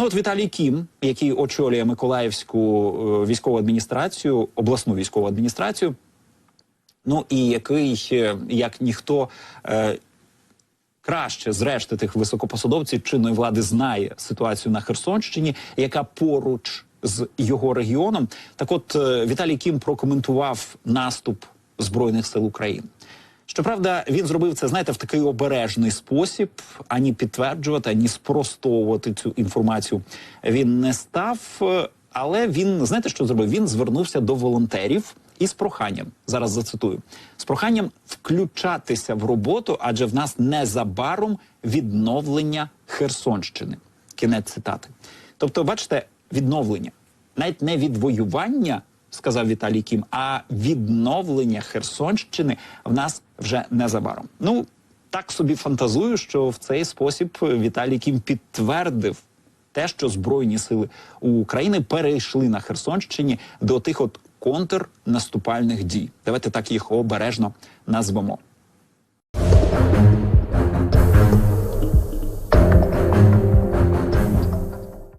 Ну от Віталій Кім, який очолює Миколаївську е, військову адміністрацію, обласну військову адміністрацію, ну і який, е, як ніхто. Е, краще зрешти тих високопосадовців чинної влади знає ситуацію на Херсонщині, яка поруч з його регіоном. Так, от Віталій Кім прокоментував наступ збройних сил України. Щоправда, він зробив це, знаєте, в такий обережний спосіб, ані підтверджувати, ані спростовувати цю інформацію. Він не став, але він знаєте, що зробив? Він звернувся до волонтерів із проханням. Зараз зацитую з проханням включатися в роботу, адже в нас незабаром відновлення Херсонщини. Кінець цитати. Тобто, бачите, відновлення, навіть не відвоювання, сказав Віталій Кім, а відновлення Херсонщини в нас вже незабаром. Ну так собі фантазую, що в цей спосіб Віталій Кім підтвердив те, що збройні сили України перейшли на Херсонщині до тих от контрнаступальних дій. Давайте так їх обережно назвемо.